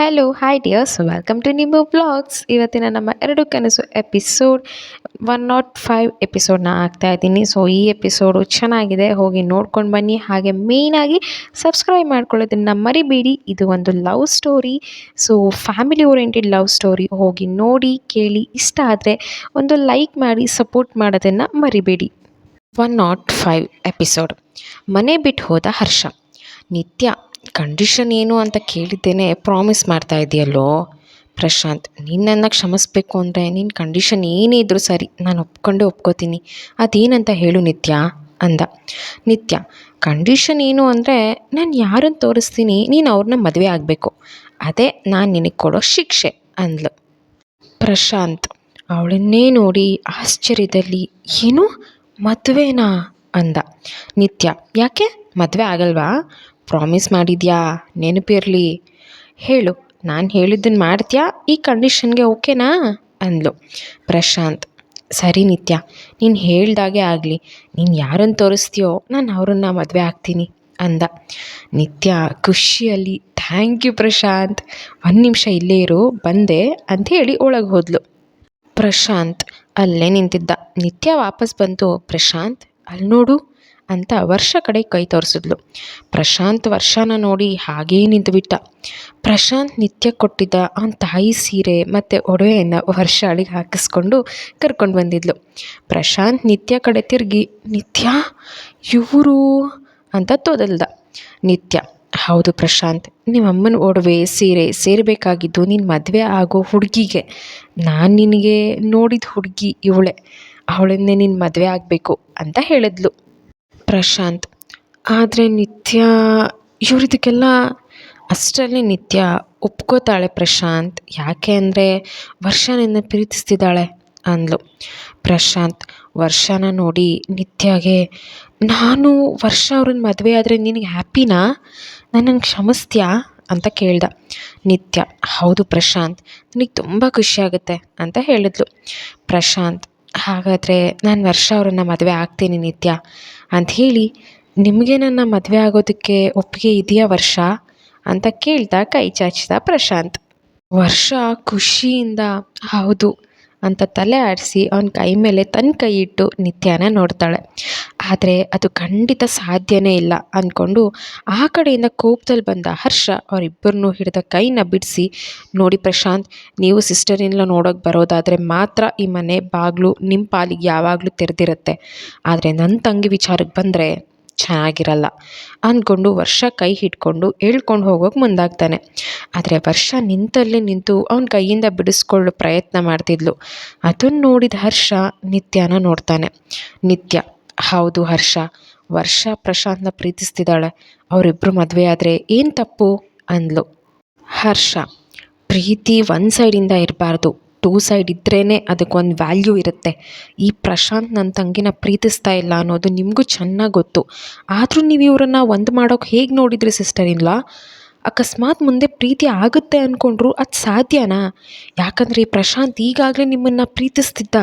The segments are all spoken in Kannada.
Hello hi dears welcome to ನಿಮ್ಮ ಬ್ಲಾಗ್ಸ್ ಇವತ್ತಿನ ನಮ್ಮ ಎರಡು ಕನಸು ಎಪಿಸೋಡ್ ಒನ್ ನಾಟ್ ಫೈವ್ ಎಪಿಸೋಡ್ನ ಆಗ್ತಾ ಇದ್ದೀನಿ. ಸೊ ಈ ಎಪಿಸೋಡು ಚೆನ್ನಾಗಿದೆ. ಹೋಗಿ ನೋಡ್ಕೊಂಡು ಬನ್ನಿ. ಹಾಗೆ ಮೇಯ್ನಾಗಿ ಸಬ್ಸ್ಕ್ರೈಬ್ ಮಾಡ್ಕೊಳ್ಳೋದನ್ನು ಮರಿಬೇಡಿ. ಇದು ಒಂದು love story so family oriented love story ಹೋಗಿ ನೋಡಿ, ಕೇಳಿ, ಇಷ್ಟ ಆದರೆ ಒಂದು ಲೈಕ್ ಮಾಡಿ ಸಪೋರ್ಟ್ ಮಾಡೋದನ್ನು ಮರಿಬೇಡಿ. ಒನ್ ನಾಟ್ ಫೈವ್ ಎಪಿಸೋಡ್ ಮನೆ ಬಿಟ್ಟು ಹೋದ ಹರ್ಷ. ನಿತ್ಯ ಕಂಡೀಷನ್ ಏನು ಅಂತ ಕೇಳಿದ್ದೇನೆ. ಪ್ರಾಮಿಸ್ ಮಾಡ್ತಾ ಇದೆಯಲ್ಲೋ? ಪ್ರಶಾಂತ್ ನಿನ್ನನ್ನು ಕ್ಷಮಿಸ್ಬೇಕು ಅಂದರೆ ನಿನ್ನ ಕಂಡೀಷನ್ ಏನೇ ಇದ್ದರೂ ಸರಿ, ನಾನು ಒಪ್ಕೊಂಡೇ ಒಪ್ಕೋತೀನಿ. ಅದೇನಂತ ಹೇಳು ನಿತ್ಯ? ಅಂದ. ನಿತ್ಯ ಕಂಡೀಷನ್ ಏನು ಅಂದರೆ ನಾನು ಯಾರನ್ನು ತೋರಿಸ್ತೀನಿ? ನೀನು ಅವ್ರನ್ನ ಮದುವೆ ಆಗಬೇಕು. ಅದೇ ನಾನು ನಿನಗೆ ಕೊಡೋ ಶಿಕ್ಷೆ, ಅಂದ್ಲು. ಪ್ರಶಾಂತ್, ಅವಳನ್ನೇ ನೋಡಿ ಆಶ್ಚರ್ಯದಲ್ಲಿ, ಏನು? ಮದುವೆನಾ? ಅಂದ. ನಿತ್ಯ, ಯಾಕೆ? ಮದುವೆ ಆಗಲ್ವಾ? ಪ್ರಾಮಿಸ್ ಮಾಡಿದ್ಯಾ? ನೆನಪಿರಲಿ. ಹೇಳು, ನಾನು ಹೇಳಿದ್ದನ್ನು ಮಾಡ್ತೀಯಾ? ಈ ಕಂಡೀಷನ್ಗೆ ಓಕೆನಾ? ಅಂದಳು ಪ್ರಶಾಂತ್, ಸರಿ ನಿತ್ಯ, ನೀನು ಹೇಳ್ದಾಗೆ ಆಗಲಿ. ನೀನು ಯಾರನ್ನು ತೋರಿಸ್ತೀಯೋ, ನಾನು ಅವ್ರನ್ನ ಮದುವೆ ಆಗ್ತೀನಿ, ಅಂದ. ನಿತ್ಯ, ಖುಷಿಯಲ್ಲಿ, ಥ್ಯಾಂಕ್ ಯು ಪ್ರಶಾಂತ್, ಒಂದು ನಿಮಿಷ ಇಲ್ಲೇ ಇರು, ಬಂದೆ ಅಂಥೇಳಿ ಒಳಗೆ ಹೋದ್ಲು. ಪ್ರಶಾಂತ್ ಅಲ್ಲೇ ನಿಂತಿದ್ದ. ನಿತ್ಯ ವಾಪಸ್ ಬಂತು. ಪ್ರಶಾಂತ್, ಅಲ್ಲಿ ನೋಡು. ಅಂತ ವರ್ಷ ಕಡೆ ಕೈ ತೋರಿಸಿದ್ಲು. ಪ್ರಶಾಂತ್ ವರ್ಷನ ನೋಡಿ ಹಾಗೇ ನಿಂತುಬಿಟ್ಟ. ಪ್ರಶಾಂತ್ ನಿತ್ಯ ಕೊಟ್ಟಿದ್ದ ಅವನ ತಾಯಿ ಸೀರೆ ಮತ್ತು ಒಡವೆಯನ್ನು ವರ್ಷ ಅಳಿಗೆ ಹಾಕಿಸ್ಕೊಂಡು ಕರ್ಕೊಂಡು ಬಂದಿದ್ಲು. ಪ್ರಶಾಂತ್ ನಿತ್ಯ ಕಡೆ ತಿರುಗಿ, ನಿತ್ಯ? ಇವರು? ಅಂತ ತೋದಲ್ದ. ನಿತ್ಯ, ಹೌದು ಪ್ರಶಾಂತ್, ನಿಮ್ಮಮ್ಮನ ಒಡವೆ, ಸೀರೆ ಸೇರಬೇಕಾಗಿದ್ದು ನಿನ್ನ ಮದುವೆ ಆಗೋ ಹುಡುಗಿಗೆ. ನಾನು ನಿನಗೆ ನೋಡಿದ ಹುಡುಗಿ ಇವಳೆ. ಅವಳನ್ನೇ ನಿನ್ನ ಮದುವೆ ಆಗಬೇಕು ಅಂತ ಹೇಳಿದ್ಲು. ಪ್ರಶಾಂತ್. ಆದರೆ ನಿತ್ಯ, ಇವ್ರಿದಕ್ಕೆಲ್ಲ ಅಷ್ಟರಲ್ಲಿ ನಿತ್ಯ ಒಪ್ಕೋತಾಳೆ ಪ್ರಶಾಂತ್. ಯಾಕೆ ಅಂದರೆ ವರ್ಷ ನಿನ್ನ ಪ್ರೀತಿಸ್ತಿದ್ದಾಳೆ ಅಂದ್ಲು. ಪ್ರಶಾಂತ್, ವರ್ಷನ ನೋಡಿ ನಿತ್ಯಗೆ, ನಾನು ವರ್ಷ ಅವ್ರನ್ನ ಮದುವೆ ಆದರೆ ನಿನಗೆ ಹ್ಯಾಪಿನಾ? ನನ್ನನ್ನು ಕ್ಷಮಿಸ್ತೀಯಾ? ಅಂತ ಕೇಳ್ದ. ನಿತ್ಯ, ಹೌದು ಪ್ರಶಾಂತ್, ನನಗೆ ತುಂಬ ಖುಷಿಯಾಗುತ್ತೆ ಅಂತ ಹೇಳಿದ್ಲು. ಪ್ರಶಾಂತ್ ಹಾಗಾದರೆ ನಾನು ವರ್ಷ ಅವರನ್ನು ಮದುವೆ ಆಗ್ತೀನಿ ನಿತ್ಯ ಅಂತ ಹೇಳಿ, ನಿಮಗೆ ನನ್ನ ಮದುವೆ ಆಗೋದಕ್ಕೆ ಒಪ್ಪಿಗೆ ಇದೆಯಾ ವರ್ಷ? ಅಂತ ಕೇಳ್ತಾ ಕೈ ಚಾಚಿದ ಪ್ರಶಾಂತ್. ವರ್ಷ, ಖುಷಿಯಿಂದ ಹೌದು ಅಂತ ತಲೆ ಆಡಿಸಿ ಅವನ ಕೈ ಮೇಲೆ ತನ್ನ ಕೈ ಇಟ್ಟು ನಿತ್ಯನ ನೋಡ್ತಾಳೆ. ಆದರೆ ಅದು ಖಂಡಿತ ಸಾಧ್ಯನೇ ಇಲ್ಲ ಅಂದ್ಕೊಂಡು ಆ ಕಡೆಯಿಂದ ಕೋಪದಲ್ಲಿ ಬಂದ ಹರ್ಷ ಅವರಿಬ್ಬರನ್ನೂ ಹಿಡಿದ ಕೈನ ಬಿಡಿಸಿ, ನೋಡಿ ಪ್ರಶಾಂತ್, ನೀವು ಸಿಸ್ಟರಿಂದ ನೋಡೋಕೆ ಬರೋದಾದರೆ ಮಾತ್ರ ಈ ಮನೆ ಬಾಗಿಲು ನಿಮ್ಮ ಪಾಲಿಗೆ ಯಾವಾಗಲೂ ತೆರೆದಿರುತ್ತೆ. ಆದರೆ ನನ್ನ ತಂಗಿ ವಿಚಾರಕ್ಕೆ ಬಂದರೆ ಚೆನ್ನಾಗಿರಲ್ಲ ಅಂದ್ಕೊಂಡು ವರ್ಷ ಕೈ ಹಿಡ್ಕೊಂಡು ಹೇಳ್ಕೊಂಡು ಹೋಗೋಕೆ ಮುಂದಾಗ್ತಾನೆ. ಆದರೆ ವರ್ಷ ನಿಂತಲ್ಲೇ ನಿಂತು ಅವನ ಕೈಯಿಂದ ಬಿಡಿಸ್ಕೊಳ್ಳೋ ಪ್ರಯತ್ನ ಮಾಡ್ತಿದ್ಲು. ಅದನ್ನು ನೋಡಿದ ಹರ್ಷ ನಿತ್ಯನ ನೋಡ್ತಾನೆ. ನಿತ್ಯ ಹೌದು ಹರ್ಷ. ವರ್ಷ ಪ್ರಶಾಂತ್ನ ಪ್ರೀತಿಸ್ತಿದ್ದಾಳೆ. ಅವರಿಬ್ಬರು ಮದುವೆ ಆದರೆ ಏನು ತಪ್ಪು? ಅಂದ್ಲು. ಹರ್ಷ, ಪ್ರೀತಿ ಒನ್ ಸೈಡಿಂದ ಇರಬಾರ್ದು. ಟೂ ಸೈಡ್ ಇದ್ರೇ ಅದಕ್ಕೊಂದು ವ್ಯಾಲ್ಯೂ ಇರುತ್ತೆ. ಈ ಪ್ರಶಾಂತ್ ನನ್ನ ತಂಗಿನ ಪ್ರೀತಿಸ್ತಾ ಇಲ್ಲ ಅನ್ನೋದು ನಿಮಗೂ ಚೆನ್ನಾಗಿ ಗೊತ್ತು. ಆದರೂ ನೀವು ಇವರನ್ನ ಒಂದು ಮಾಡೋಕೆ ಹೇಗೆ ನೋಡಿದ್ರಿ ಸಿಸ್ಟರ್ ಇಲ್ಲ ಅಕಸ್ಮಾತ್ ಮುಂದೆ ಪ್ರೀತಿ ಆಗುತ್ತೆ ಅಂದ್ಕೊಂಡ್ರು ಅದು ಸಾಧ್ಯನಾ? ಯಾಕಂದರೆ ಈ ಪ್ರಶಾಂತ್ ಈಗಾಗಲೇ ನಿಮ್ಮನ್ನು ಪ್ರೀತಿಸ್ತಿದ್ದ.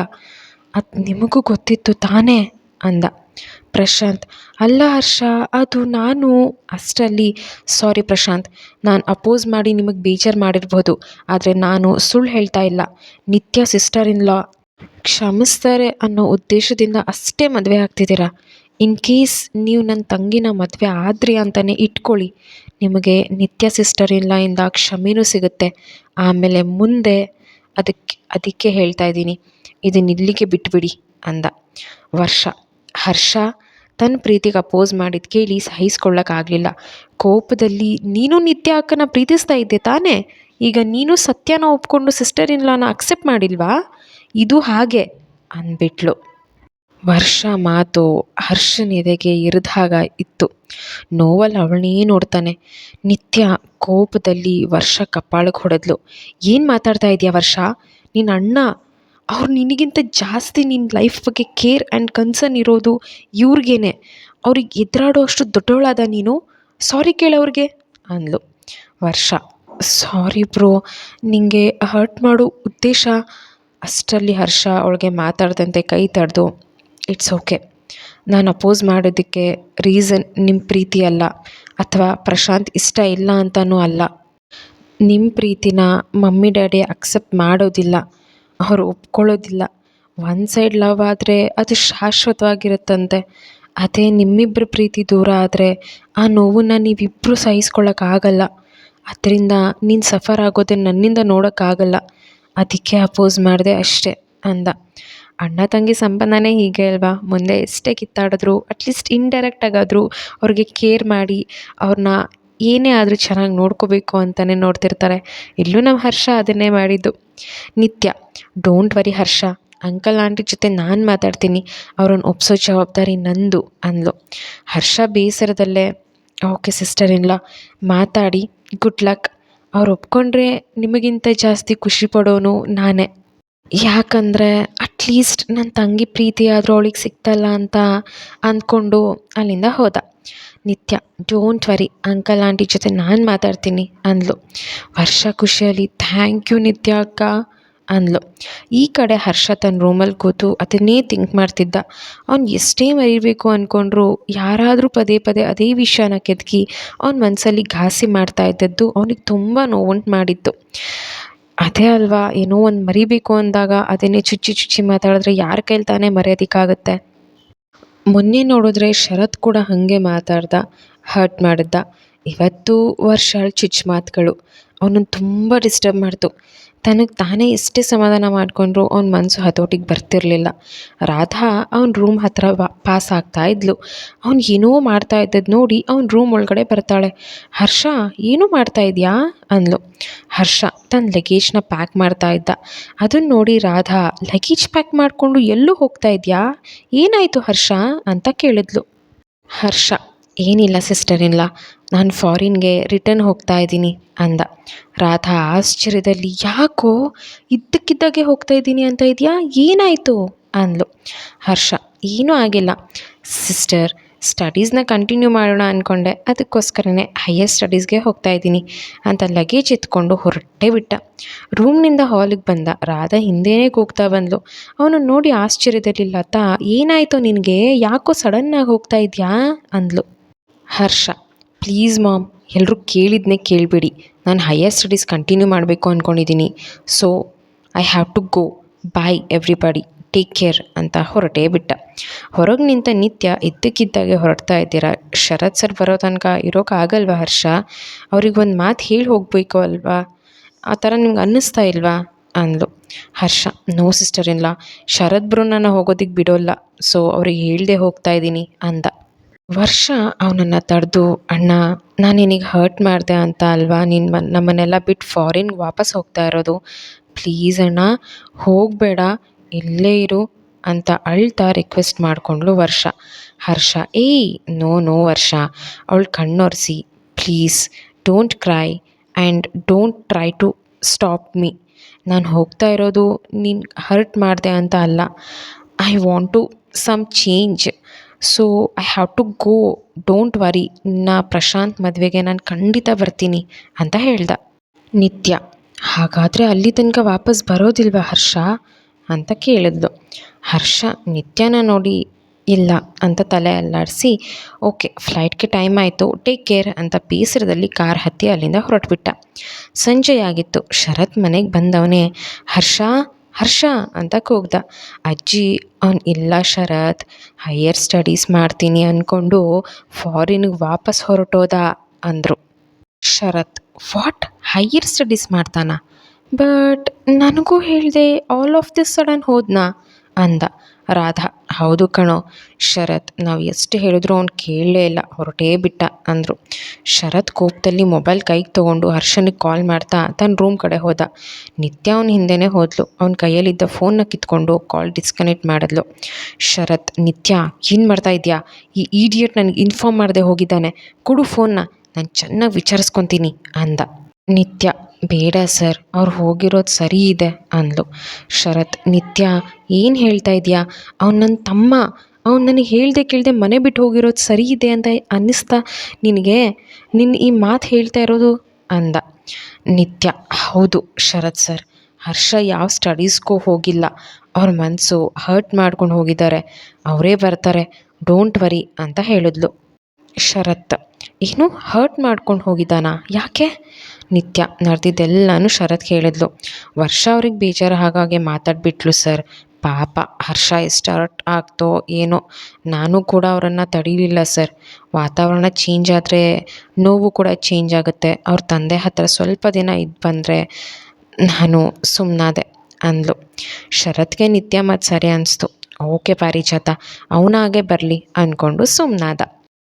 ಅದು ನಿಮಗೂ ಗೊತ್ತಿತ್ತು ತಾನೇ? ಅಂದ. ಪ್ರಶಾಂತ್, ಅಲ್ಲ ಹರ್ಷ, ಅದು ನಾನು. ಅಷ್ಟರಲ್ಲಿ, ಸಾರಿ ಪ್ರಶಾಂತ್, ನಾನು ಅಪೋಸ್ ಮಾಡಿ ನಿಮಗೆ ಬೇಜಾರು ಮಾಡಿರ್ಬೋದು, ಆದರೆ ನಾನು ಸುಳ್ಳು ಹೇಳ್ತಾ ಇಲ್ಲ. ನಿತ್ಯ ಸಿಸ್ಟರ್ ಇನ್ ಲಾ ಕ್ಷಮಿಸ್ತಾರೆ ಅನ್ನೋ ಉದ್ದೇಶದಿಂದ ಅಷ್ಟೇ ಮದುವೆ ಆಗ್ತಿದ್ದೀರಾ? ಇನ್ ಕೇಸ್ ನೀವು ನನ್ನ ತಂಗಿನ ಮದುವೆ ಆದ್ರಿ ಅಂತಲೇ ಇಟ್ಕೊಳ್ಳಿ. ನಿಮಗೆ ನಿತ್ಯ ಸಿಸ್ಟರ್ ಇಲ್ಲ ಇಂದ ಕ್ಷಮೆನೂ ಸಿಗುತ್ತೆ. ಆಮೇಲೆ ಮುಂದೆ ಅದಕ್ಕೆ ಅದಕ್ಕೆ ಹೇಳ್ತಾ ಇದ್ದೀನಿ. ಇದನ್ನ ಇಲ್ಲಿಗೆ ಬಿಟ್ಬಿಡಿ, ಅಂದ. ವರ್ಷ ಹರ್ಷ ತನ್ನ ಪ್ರೀತಿಗೆ ಅಪೋಸ್ ಮಾಡಿದ ಕೇಳಿ ಸಹಿಸ್ಕೊಳ್ಳೋಕ್ಕಾಗಲಿಲ್ಲ ಕೋಪದಲ್ಲಿ, ನೀನು ನಿತ್ಯ ಅಕ್ಕನ ಪ್ರೀತಿಸ್ತಾ ಇದ್ದೆ ತಾನೇ? ಈಗ ನೀನು ಸತ್ಯನ ಒಪ್ಕೊಂಡು ಸಿಸ್ಟರ್ ಇನ್ಲಾನ ಅಕ್ಸೆಪ್ಟ್ ಮಾಡಿಲ್ವಾ? ಇದು ಹಾಗೆ, ಅಂದ್ಬಿಟ್ಲು. ವರ್ಷ ಮಾತು ಹರ್ಷನ ಎದೆಗೆ ಇರಿದಾಗ ಇತ್ತು. ನೋವಲ್ಲಿ ಅವಳನ್ನೇ ನೋಡ್ತಾನೆ. ನಿತ್ಯ ಕೋಪದಲ್ಲಿ ವರ್ಷ ಕಪ್ಪಾಳಕ್ಕೆ ಹೊಡೆದ್ಲು. ಏನು ಮಾತಾಡ್ತಾ ಇದೆಯಾ ವರ್ಷ? ನಿನ್ನ ಅಣ್ಣ ಅವ್ರು ನಿನಗಿಂತ ಜಾಸ್ತಿ ನಿನ್ನ ಲೈಫ್ ಬಗ್ಗೆ ಕೇರ್ ಆ್ಯಂಡ್ ಕನ್ಸರ್ನ್ ಇರೋದು ಇವ್ರಿಗೇನೆ. ಅವ್ರಿಗೆ ಎದುರಾಡೋ ಅಷ್ಟು ದೊಡ್ಡವಳಾದ ನೀನು? ಸಾರಿ ಕೇಳೋರಿಗೆ ಅಂದಳು ವರ್ಷ. ಸಾರಿ ಬ್ರೋ ನಿಂಗೆ ಹರ್ಟ್ ಮಾಡೋ ಉದ್ದೇಶ? ಅಷ್ಟರಲ್ಲಿ ಹರ್ಷ ಅವಳಿಗೆ ಮಾತಾಡ್ದಂತೆ ಕೈ ತಡೆದು ಇಟ್ಸ್ ಓಕೆ ನಾನು ಅಪೋಸ್ ಮಾಡೋದಕ್ಕೆ ರೀಸನ್ ನಿಮ್ಮ ಪ್ರೀತಿ ಅಲ್ಲ, ಅಥವಾ ಪ್ರಶಾಂತ್ ಇಷ್ಟ ಇಲ್ಲ ಅಂತಲೂ ಅಲ್ಲ. ನಿಮ್ಮ ಪ್ರೀತಿನ ಮಮ್ಮಿ, ಡ್ಯಾಡಿ ಅಕ್ಸೆಪ್ಟ್ ಮಾಡೋದಿಲ್ಲ. ಅವ್ರು ಒಪ್ಕೊಳ್ಳೋದಿಲ್ಲ. ಒನ್ ಸೈಡ್ ಲವ್ ಆದರೆ ಅದು ಶಾಶ್ವತವಾಗಿರುತ್ತಂತೆ. ಅದೇ ನಿಮ್ಮಿಬ್ಬರ ಪ್ರೀತಿ ದೂರ ಆದರೆ ಆ ನೋವನ್ನು ನೀವಿಬ್ಬರೂ ಸಹಿಸ್ಕೊಳ್ಳೋಕ್ಕಾಗಲ್ಲ ಅದರಿಂದ ನೀನು ಸಫರ್ ಆಗೋದೆ ನನ್ನಿಂದ ನೋಡೋಕ್ಕಾಗಲ್ಲ. ಅದಕ್ಕೆ ಅಪೋಸ್ ಮಾಡಿದೆ ಅಷ್ಟೇ ಅಂದ. ಅಣ್ಣ ತಂಗಿ ಸಂಬಂಧನೇ ಹೀಗೆ ಅಲ್ವಾ? ಮುಂದೆ ಎಷ್ಟೇ ಕಿತ್ತಾಡಿದ್ರು, ಅಟ್ಲೀಸ್ಟ್ ಇಂಡೈರೆಕ್ಟಾಗಾದರೂ ಅವ್ರಿಗೆ ಕೇರ್ ಮಾಡಿ ಅವ್ರನ್ನ ಏನೇ ಆದರೂ ಚೆನ್ನಾಗಿ ನೋಡ್ಕೋಬೇಕು ಅಂತಲೇ ನೋಡ್ತಿರ್ತಾರೆ. ಇಲ್ಲೂ ನಮ್ಮ ಹರ್ಷ ಅದನ್ನೇ ಮಾಡಿದ್ದು. Nitya don't worry Harsha uncle aunty ಜೊತೆ ನಾನು ಮಾತಾಡ್ತೀನಿ ಅವ್ರನ್ನ ಒಪ್ಸೋ ಜವಾಬ್ದಾರಿ ನಂದು, ಅಂದ್ಲು. ಹರ್ಷ ಬೇಸರದಲ್ಲೇ ಓಕೆ ಸಿಸ್ಟರ್ ಇಲ್ಲ ಮಾತಾಡಿ ಗುಡ್ ಲಕ್ ಅವ್ರು ಒಪ್ಕೊಂಡ್ರೆ ನಿಮಗಿಂತ ಜಾಸ್ತಿ ಖುಷಿ ಪಡೋನು ನಾನೇ. ಯಾಕಂದರೆ ಅಟ್ಲೀಸ್ಟ್ ನನ್ನ ತಂಗಿ ಪ್ರೀತಿ ಆದರೂ ಅವಳಿಗೆ ಸಿಕ್ತಲ್ಲ ಅಂತ ಅಂದ್ಕೊಂಡು ಅಲ್ಲಿಂದ ಹೋದ. ನಿತ್ಯ ಡೋಂಟ್ ವರಿ ಅಂಕಲ್ ಆಂಟಿ ಜೊತೆ ನಾನು ಮಾತಾಡ್ತೀನಿ, ಅಂದ್ಲು. ವರ್ಷ ಖುಷಿಯಲ್ಲಿ ಥ್ಯಾಂಕ್ ಯು ನಿತ್ಯ ಅಕ್ಕ, ಅಂದ್ಲು. ಈ ಕಡೆ ಹರ್ಷ ತನ್ನ ರೂಮಲ್ಲಿ ಕೂತು ಅದನ್ನೇ ಥಿಂಕ್ ಮಾಡ್ತಿದ್ದ. ಅವ್ನು ಎಷ್ಟೇ ಮರಿಬೇಕು ಅಂದ್ಕೊಂಡ್ರು ಯಾರಾದರೂ ಪದೇ ಪದೇ ಅದೇ ವಿಷಯನ ಕೆದಕಿ ಅವ್ನ ಮನಸ್ಸಲ್ಲಿ ಘಾಸಿ ಮಾಡ್ತಾ ಇದ್ದದ್ದು ಅವನಿಗೆ ತುಂಬ ನೋವುಂಟು ಮಾಡಿತ್ತು ಅದೇ ಅಲ್ವಾ? ಏನೋ ಒಂದು ಮರಿಬೇಕು ಅಂದಾಗ ಅದನ್ನೇ ಚುಚ್ಚಿ ಚುಚ್ಚಿ ಮಾತಾಡಿದ್ರೆ ಯಾರ ಕೈಲಿ ತಾನೇ ಮರೆಯೋದಕ್ಕಾಗತ್ತೆ? ಮೊನ್ನೆ ನೋಡಿದ್ರೆ ಶರತ್ ಕೂಡ ಹಾಗೆ ಮಾತಾಡ್ದ, ಹರ್ಟ್ ಮಾಡಿದ್ದ. ಇವತ್ತು ವರ್ಷ ಚುಚ್ಚು ಮಾತುಗಳು. ಅವನನ್ನು ತುಂಬ ಡಿಸ್ಟರ್ಬ್ ಮಾಡ್ತು. ತನಗೆ ತಾನೇ ಎಷ್ಟೇ ಸಮಾಧಾನ ಮಾಡಿಕೊಂಡ್ರು ಅವ್ನ ಮನಸ್ಸು ಹತೋಟಿಗೆ ಬರ್ತಿರಲಿಲ್ಲ. ರಾಧಾ ಅವ್ನ ರೂಮ್ ಹತ್ತಿರ ಪಾಸ್ ಆಗ್ತಾ ಇದ್ಲು. ಅವ್ನು ಏನೋ ಮಾಡ್ತಾ ಇದ್ದದ್ದು ನೋಡಿ ಅವ್ನ ರೂಮ್ ಒಳಗಡೆ ಬರ್ತಾಳೆ. ಹರ್ಷ, ಏನು ಮಾಡ್ತಾ ಇದೆಯಾ? ಅಂದ್ಲು. ಹರ್ಷ ತನ್ನ ಲಗೇಜ್ನ ಪ್ಯಾಕ್ ಮಾಡ್ತಾ ಇದ್ದ. ಅದನ್ನು ನೋಡಿ ರಾಧಾ ಲಗೇಜ್ ಪ್ಯಾಕ್ ಮಾಡಿಕೊಂಡು ಎಲ್ಲೂ ಹೋಗ್ತಾ ಇದೆಯಾ? ಏನಾಯಿತು ಹರ್ಷ? ಅಂತ ಕೇಳಿದ್ಲು. ಹರ್ಷ ಏನಿಲ್ಲ ಸಿಸ್ಟರ್ ಇಲ್ಲ ನಾನು ಫಾರಿನ್ಗೆ ರಿಟರ್ನ್ ಹೋಗ್ತಾ ಇದ್ದೀನಿ ಅಂದ. ರಾಧಾ ಆಶ್ಚರ್ಯದಲ್ಲಿ, ಯಾಕೋ? ಇದ್ದಕ್ಕಿದ್ದಾಗೆ ಹೋಗ್ತಾ ಇದ್ದೀನಿ ಅಂತ ಇದೆಯಾ? ಏನಾಯಿತು? ಅಂದ್ಲು. ಹರ್ಷ, ಏನೂ ಆಗಿಲ್ಲ. ಸಿಸ್ಟರ್ ಸ್ಟಡೀಸ್ನ ಕಂಟಿನ್ಯೂ ಮಾಡೋಣ ಅಂದ್ಕೊಂಡೆ ಅದಕ್ಕೋಸ್ಕರನೇ ಹೈಯರ್ ಸ್ಟಡೀಸ್ಗೆ ಹೋಗ್ತಾ ಇದ್ದೀನಿ ಅಂತ ಲಗೇಜ್ ಎತ್ಕೊಂಡು ಹೊರಟೇ ಬಿಟ್ಟ. ರೂಮ್ನಿಂದ ಹಾಲಿಗೆ ಬಂದ. ರಾಧಾ ಹಿಂದೆಯೇ ಕೂಗ್ತಾ ಬಂದ್ಲು. ಅವನು ನೋಡಿ ಆಶ್ಚರ್ಯದಲ್ಲಿ ಲತಾ ಏನಾಯಿತು ನಿನಗೆ? ಯಾಕೋ ಸಡನ್ನಾಗಿ ಹೋಗ್ತಾ ಇದೆಯಾ? ಅಂದ್ಲು. ಹರ್ಷ ಪ್ಲೀಸ್ ಮಾಮ್ ಎಲ್ಲರೂ ಕೇಳಿದ್ನೇ ಕೇಳಬೇಡಿ. ನಾನು ಹೈಯರ್ ಸ್ಟಡೀಸ್ ಕಂಟಿನ್ಯೂ ಮಾಡಬೇಕು ಅಂದ್ಕೊಂಡಿದ್ದೀನಿ so I have to go bye everybody take care ಅಂತ ಹೊರಟೇ ಬಿಟ್ಟ. ಹೊರಗೆ ನಿಂತ ನಿತ್ಯ ಇದ್ದಕ್ಕಿದ್ದಾಗೆ ಹೊರಡ್ತಾ ಇದ್ದೀರಾ? ಶರತ್ ಸರ್ ಬರೋ ತನಕ ಇರೋಕ್ಕಾಗಲ್ವಾ ಹರ್ಷ? ಅವ್ರಿಗೆ ಒಂದು ಮಾತು ಹೇಳಿ ಹೋಗಬೇಕು ಅಲ್ವಾ? ಆ ಥರ ನಿಮ್ಗೆ ಅನ್ನಿಸ್ತಾ ಇಲ್ವಾ? ಅಂದ್ಲು. ಹರ್ಷ ನೋ ಸಿಸ್ಟರ್ ಇಲ್ಲ ಶರತ್ ಬ್ರೋ ನಾನು ಹೋಗೋದಕ್ಕೆ ಬಿಡೋಲ್ಲ. ಸೊ ಅವ್ರಿಗೆ ಹೇಳ್ದೆ ಹೋಗ್ತಾ ಇದ್ದೀನಿ ಅಂದ. ವರ್ಷ ಅವನನ್ನು ತಡೆದು, ಅಣ್ಣ, ನಾನು ನಿನಗೆ ಹರ್ಟ್ ಮಾಡಿದೆ ಅಂತ ಅಲ್ವಾ? ನಿನ್ನ ಮನ್ ನಮ್ಮನ್ನೆಲ್ಲ ಬಿಟ್ಟು ಫಾರಿನ್ಗೆ ವಾಪಸ್ ಹೋಗ್ತಾ ಇರೋದು. ಪ್ಲೀಸ್ ಅಣ್ಣ, ಹೋಗಬೇಡ, ಇಲ್ಲೇ ಇರು ಅಂತ ಅಳ್ತಾ ರಿಕ್ವೆಸ್ಟ್ ಮಾಡಿಕೊಂಡ್ಳು ವರ್ಷ. ಹರ್ಷ, ಏಯ್, ನೋ ನೋ ವರ್ಷ. ಅವಳು ಕಣ್ಣೊರೆಸಿ. Please don't cry and don't try to stop me ನಾನು ಹೋಗ್ತಾ ಇರೋದು, ನೀನು ಹರ್ಟ್ ಮಾಡಿದೆ ಅಂತ ಅಲ್ಲ. I want to some change so I have to go don't worry ನಾ ಪ್ರಶಾಂತ್ ಮದುವೆಗೆ ನಾನು ಖಂಡಿತ ಬರ್ತೀನಿ ಅಂತ ಹೇಳ್ದ. ನಿತ್ಯ, ಹಾಗಾದರೆ ಅಲ್ಲಿ ತನಕ ವಾಪಸ್ ಬರೋದಿಲ್ವಾ ಹರ್ಷ? ಅಂತ ಕೇಳಿದ್ಲು. ಹರ್ಷ, ನಿತ್ಯನ ನೋಡಿ ಇಲ್ಲ ಅಂತ ತಲೆ ಅಲ್ಲಾಡಿಸಿ ಓಕೆ ಫ್ಲೈಟ್ಗೆ ಟೈಮ್ ಆಯಿತು. ಟೇಕ್ ಕೇರ್ ಅಂತ ಬೇಸರದಲ್ಲಿ ಕಾರ್ ಹತ್ತಿ ಅಲ್ಲಿಂದ ಹೊರಟುಬಿಟ್ಟ. ಸಂಜೆಯಾಗಿತ್ತು. ಶರತ್ ಮನೆಗೆ ಬಂದವನೇ, ಹರ್ಷ ಹರ್ಷ ಅಂತ ಕೂಗ್ದ ಅಜ್ಜಿ, ಅವ್ನು ಇಲ್ಲ ಶರತ್ ಹೈಯರ್ ಸ್ಟಡೀಸ್ ಮಾಡ್ತೀನಿ ಅಂದ್ಕೊಂಡು ಫಾರಿನ್ಗೆ ವಾಪಸ್ ಹೊರಟೋದ ಅಂದರು. ಶರತ್ ವಾಟ್ ಹೈಯರ್ ಸ್ಟಡೀಸ್ ಮಾಡ್ತಾನ? ಬಟ್ ನನಗೂ ಹೇಳಿದೆ ಆಲ್ ಆಫ್ ದಿಸ್ ಸಡನ್ ಹೋದ್ನಾ? ಅಂದ. ರಾಧಾ, ಹೌದು ಕಣೋ, ಶರತ್, ನಾವು ಎಷ್ಟು ಹೇಳಿದ್ರು ಅವ್ನು ಕೇಳಲೇ ಇಲ್ಲ, ಹೊರಟೇ ಬಿಟ್ಟ, ಅಂದರು. ಶರತ್ ಕೋಪದಲ್ಲಿ ಮೊಬೈಲ್ ಕೈಗೆ ತೊಗೊಂಡು ಹರ್ಷನಿಗೆ ಕಾಲ್ ಮಾಡ್ತಾ ತನ್ನ ರೂಮ್ ಕಡೆ ಹೋದ. ನಿತ್ಯ ಅವನ ಹಿಂದೆನೇ ಹೋದ್ಲು. ಅವನ ಕೈಯಲ್ಲಿದ್ದ ಫೋನ್ನ ಕಿತ್ಕೊಂಡು ಕಾಲ್ ಡಿಸ್ಕನೆಕ್ಟ್ ಮಾಡಿದ್ಲು. ಶರತ್, ನಿತ್ಯ, ಏನು ಮಾಡ್ತಾ ಇದೆಯಾ? ಈ ಈಡಿಯಟ್ ನನಗೆ ಇನ್ಫಾರ್ಮ್ ಮಾಡದೆ ಹೋಗಿದ್ದಾನೆ. ಕೊಡು ಫೋನ್ನ, ನಾನು ಚೆನ್ನಾಗಿ ವಿಚಾರಿಸ್ಕೊತೀನಿ, ಅಂದ. ನಿತ್ಯ ಬೇಡ ಸರ್, ಅವ್ರು ಹೋಗಿರೋದು ಸರಿ ಇದೆ ಅಂದಳು ಶರತ್, ನಿತ್ಯ, ಏನು ಹೇಳ್ತಾ ಇದೆಯಾ? ಅವ್ನು ನನ್ನ ತಮ್ಮ, ಅವ್ನು ನನಗೆ ಹೇಳ್ದೆ ಕೇಳದೆ ಮನೆ ಬಿಟ್ಟು ಹೋಗಿರೋದು ಸರಿ ಇದೆ ಅಂತ ಅನ್ನಿಸ್ತಾ ನಿನಗೆ? ನಿನ್ನ ಈ ಮಾತು ಹೇಳ್ತಾ ಇರೋದು ಅಂದ. ನಿತ್ಯ, ಹೌದು ಶರತ್ ಸರ್, ಹರ್ಷ ಯಾವ ಸ್ಟಡೀಸ್ಗೂ ಹೋಗಿಲ್ಲ. ಅವ್ರ ಮನಸ್ಸು ಹರ್ಟ್ ಮಾಡ್ಕೊಂಡು ಹೋಗಿದ್ದಾರೆ. ಅವರೇ ಬರ್ತಾರೆ, ಡೋಂಟ್ ವರಿ ಅಂತ ಹೇಳಿದ್ಲು. ಶರತ್, ಏನು ಹರ್ಟ್ ಮಾಡ್ಕೊಂಡು ಹೋಗಿದ್ದಾನಾ? ಯಾಕೆ? ನಿತ್ಯ ನಡೆದಿದ್ದೆಲ್ಲನೂ ಶರತ್ ಕೇಳಿದ್ಲು ವರ್ಷ ಅವ್ರಿಗೆ ಬೇಜಾರು ಹಾಗಾಗಿ ಮಾತಾಡಿಬಿಟ್ಲು ಸರ್. ಪಾಪ ಹರ್ಷ ಎಷ್ಟು ಹರ್ಟ್ ಆಗ್ತೋ ಏನೋ. ನಾನು ಕೂಡ ಅವರನ್ನು ತಡೀಲಿಲ್ಲ ಸರ್. ವಾತಾವರಣ ಚೇಂಜ್ ಆದರೆ ನೋವು ಕೂಡ ಚೇಂಜ್ ಆಗುತ್ತೆ. ಅವ್ರ ತಂದೆ ಹತ್ತಿರ ಸ್ವಲ್ಪ ದಿನ ಇದ್ದು ಬಂದರೆ ನಾನು ಸುಮ್ಮನಾದೆ ಅಂದ್ಲು. ಶರತ್ಗೆ ನಿತ್ಯ ಮತ್ತು ಸರಿ ಅನ್ನಿಸ್ತು ಓಕೆ ಪಾರಿಜಾತ ಅವನಾಗೆ ಬರಲಿ ಅಂದ್ಕೊಂಡು ಸುಮ್ಮನಾದ